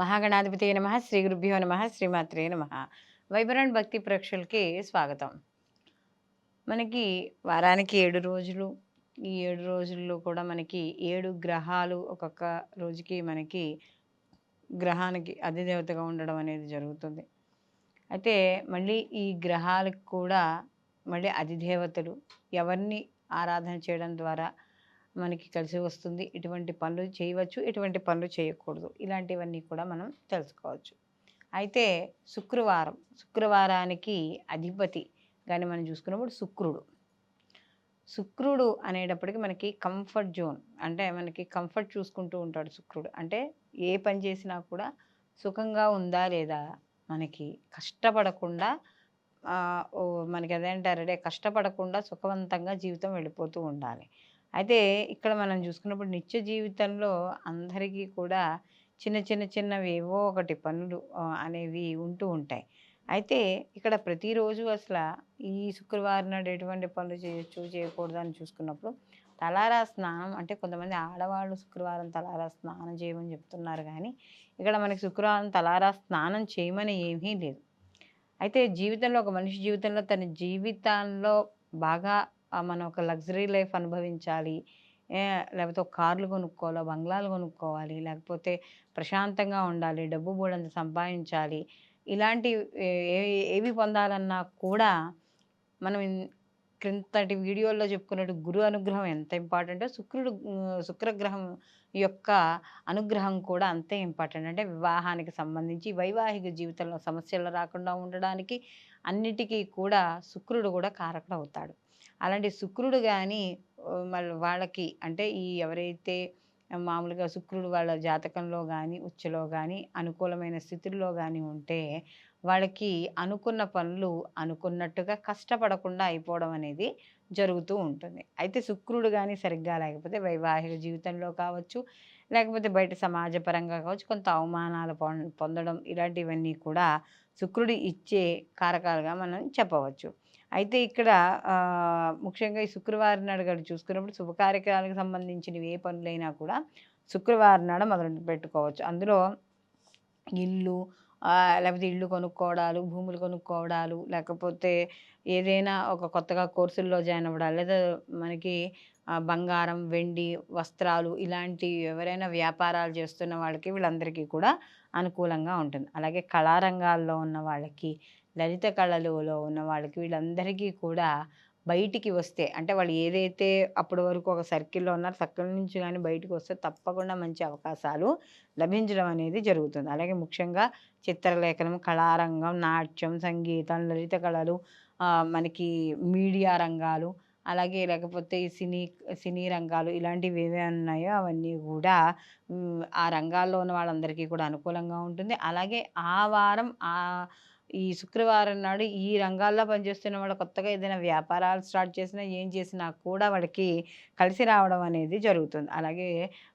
మహాగణాధిపతి నమ శ్రీ గురుభ్యో నమ శ్రీమాత్రే నమ. వైబ్రెంట్ భక్తి ప్రేక్షలకి స్వాగతం. మనకి వారానికి ఏడు రోజులు ఈ ఏడు రోజుల్లో కూడా మనకి ఏడు గ్రహాలు ఒక్కొక్క రోజుకి మనకి గ్రహానికి అధిదేవతగా ఉండడం అనేది జరుగుతుంది. అయితే మళ్ళీ ఈ గ్రహాలకు కూడా మళ్ళీ అధిదేవతలు ఎవరిని ఆరాధన చేయడం ద్వారా మనకి కలిసి వస్తుంది. ఇటువంటి పనులు చేయవచ్చు. ఎటువంటి పనులు చేయకూడదు. ఇలాంటివన్నీ కూడా మనం తెలుసుకోవచ్చు. అయితే శుక్రవారం. శుక్రవారానికి అధిపతి కానీ మనం చూసుకున్నప్పుడు శుక్రుడు. శుక్రుడు అనేటప్పటికి మనకి కంఫర్ట్ జోన్. అంటే మనకి కంఫర్ట్ చూసుకుంటూ ఉంటాడు శుక్రుడు. అంటే ఏ పని చేసినా కూడా సుఖంగా ఉందా లేదా మనకి కష్టపడకుండా మనకి అదేంటారంటే కష్టపడకుండా సుఖవంతంగా జీవితం వెళ్ళిపోతూ ఉండాలి. అయితే ఇక్కడ మనం చూసుకున్నప్పుడు నిత్య జీవితంలో అందరికీ కూడా చిన్న చిన్న చిన్నవి ఏవో ఒకటి పనులు అనేవి ఉంటూ ఉంటాయి. అయితే ఇక్కడ ప్రతిరోజు అసలు ఈ శుక్రవారం నాడు ఎటువంటి పనులు చేయొచ్చు చేయకూడదు అని చూసుకున్నప్పుడు తలారా స్నానం అంటే కొంతమంది ఆడవాళ్ళు శుక్రవారం తలారా స్నానం చేయమని చెప్తున్నారు కానీ ఇక్కడ మనకి శుక్రవారం తలారా స్నానం చేయమని ఏమీ లేదు. అయితే జీవితంలో ఒక మనిషి జీవితంలో తన జీవితంలో బాగా మనం ఒక లగ్జరీ లైఫ్ అనుభవించాలి. లేకపోతే ఒక కార్లు కొనుక్కోవాలి బంగ్లాలు కొనుక్కోవాలి లేకపోతే ప్రశాంతంగా ఉండాలి డబ్బు బోడంత సంపాదించాలి. ఇలాంటి ఏవి పొందాలన్నా కూడా మనం క్రిందటి వీడియోల్లో చెప్పుకున్నట్టు గురు అనుగ్రహం ఎంత ఇంపార్టెంటో శుక్రుడు శుక్రగ్రహం యొక్క అనుగ్రహం కూడా అంతే ఇంపార్టెంట్. అంటే వివాహానికి సంబంధించి వైవాహిక జీవితంలో సమస్యలు రాకుండా ఉండడానికి అన్నిటికీ కూడా శుక్రుడు కూడా కారకుడు అవుతాడు. అలాంటి శుక్రుడు కానీ మళ్ళీ వాళ్ళకి అంటే ఈ ఎవరైతే మామూలుగా శుక్రుడు వాళ్ళ జాతకంలో కానీ ఉచ్చలో కానీ అనుకూలమైన స్థితుల్లో కానీ ఉంటే వాళ్ళకి అనుకున్న పనులు అనుకున్నట్టుగా కష్టపడకుండా అయిపోవడం అనేది జరుగుతూ ఉంటుంది. అయితే శుక్రుడు కానీ సరిగ్గా లేకపోతే వైవాహిక జీవితంలో కావచ్చు లేకపోతే బయట సమాజపరంగా కావచ్చు కొంత అవమానాలు పొందడం ఇలాంటివన్నీ కూడా శుక్రుడు ఇచ్చే కారకాలుగా మనం చెప్పవచ్చు. అయితే ఇక్కడ ముఖ్యంగా ఈ శుక్రవారం నాడు కాడు చూసుకున్నప్పుడు శుభకార్యక్రమాలకు సంబంధించినవి ఏ పనులైనా కూడా శుక్రవారం నాడు మొదలు పెట్టుకోవచ్చు. అందులో ఇల్లు లేకపోతే ఇల్లు కొనుక్కోవడాలు భూములు కొనుక్కోవడాలు లేకపోతే ఏదైనా ఒక కొత్తగా కోర్సుల్లో జాయిన్ అవ్వడాలు లేదా మనకి బంగారం వెండి వస్త్రాలు ఇలాంటి ఎవరైనా వ్యాపారాలు చేస్తున్న వాళ్ళకి వీళ్ళందరికీ కూడా అనుకూలంగా ఉంటుంది. అలాగే కళారంగాల్లో ఉన్న వాళ్ళకి లలిత కళలలో ఉన్న వాళ్ళకి వీళ్ళందరికీ కూడా బయటికి వస్తే అంటే వాళ్ళు ఏదైతే అప్పటి వరకు ఒక సర్కిల్లో ఉన్నారో సర్కిల్ నుంచి కానీ బయటకు వస్తే తప్పకుండా మంచి అవకాశాలు లభించడం అనేది జరుగుతుంది. అలాగే ముఖ్యంగా చిత్రలేఖనం కళారంగం నాట్యం సంగీతం లలిత కళలు మనకి మీడియా రంగాలు అలాగే లేకపోతే ఈ సినీ సినీ రంగాలు ఇలాంటివి ఏవే ఉన్నాయో అవన్నీ కూడా ఆ రంగాల్లో ఉన్న వాళ్ళందరికీ కూడా అనుకూలంగా ఉంటుంది. అలాగే ఆ వారం ఆ ఈ శుక్రవారం నాడు ఈ రంగాల్లో పనిచేస్తున్న వాళ్ళు కొత్తగా ఏదైనా వ్యాపారాలు స్టార్ట్ చేసినా ఏం చేసినా కూడా వాడికి కలిసి రావడం అనేది జరుగుతుంది. అలాగే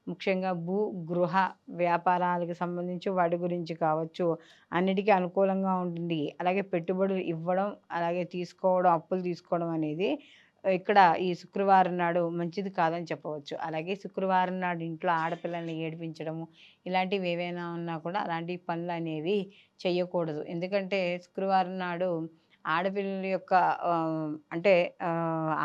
ముఖ్యంగా భూ గృహ వ్యాపారాలకు సంబంధించి వాటి గురించి కావచ్చు అన్నిటికీ అనుకూలంగా ఉంటుంది. అలాగే పెట్టుబడులు ఇవ్వడం అలాగే తీసుకోవడం అప్పులు తీసుకోవడం అనేది ఇక్కడ ఈ శుక్రవారం నాడు మంచిది కాదని చెప్పవచ్చు. అలాగే శుక్రవారం నాడు ఇంట్లో ఆడపిల్లల్ని ఏడిపించడము ఇలాంటివి ఏవైనా ఉన్నా కూడా అలాంటి పనులు అనేవి చేయకూడదు ఎందుకంటే శుక్రవారం నాడు ఆడపిల్లల యొక్క అంటే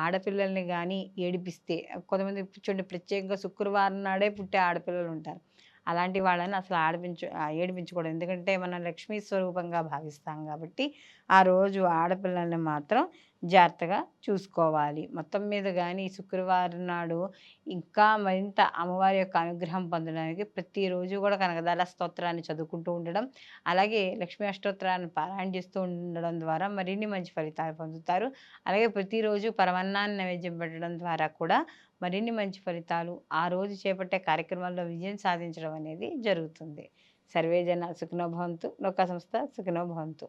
ఆడపిల్లల్ని కానీ ఏడిపిస్తే కొంతమంది చూడండి ప్రత్యేకంగా శుక్రవారం నాడే పుట్టే ఆడపిల్లలు ఉంటారు. అలాంటి వాళ్ళని అసలు ఆడిపించు ఏడిపించకూడదు. ఎందుకంటే మనం లక్ష్మీ స్వరూపంగా భావిస్తాం కాబట్టి ఆ రోజు ఆడపిల్లల్ని మాత్రం జాగ్రత్తగా చూసుకోవాలి. మొత్తం మీద కానీ శుక్రవారం నాడు ఇంకా మరింత అమ్మవారి యొక్క అనుగ్రహం పొందడానికి ప్రతిరోజు కూడా కనకదాల స్తోత్రాన్ని చదువుకుంటూ ఉండడం అలాగే లక్ష్మీ అష్టోత్తరాన్ని పారాయణ చేస్తూ ఉండడం ద్వారా మరిన్ని మంచి ఫలితాలు పొందుతారు. అలాగే ప్రతిరోజు పరమన్నాన్ని నైవేద్యం పెట్టడం ద్వారా కూడా మరిన్ని మంచి ఫలితాలు ఆ రోజు చేపట్టే కార్యక్రమాల్లో విజయం సాధించడం అనేది జరుగుతుంది. సర్వేజన సుఖనోభవంతు నౌకా సంస్థ సుఖనోభవంతు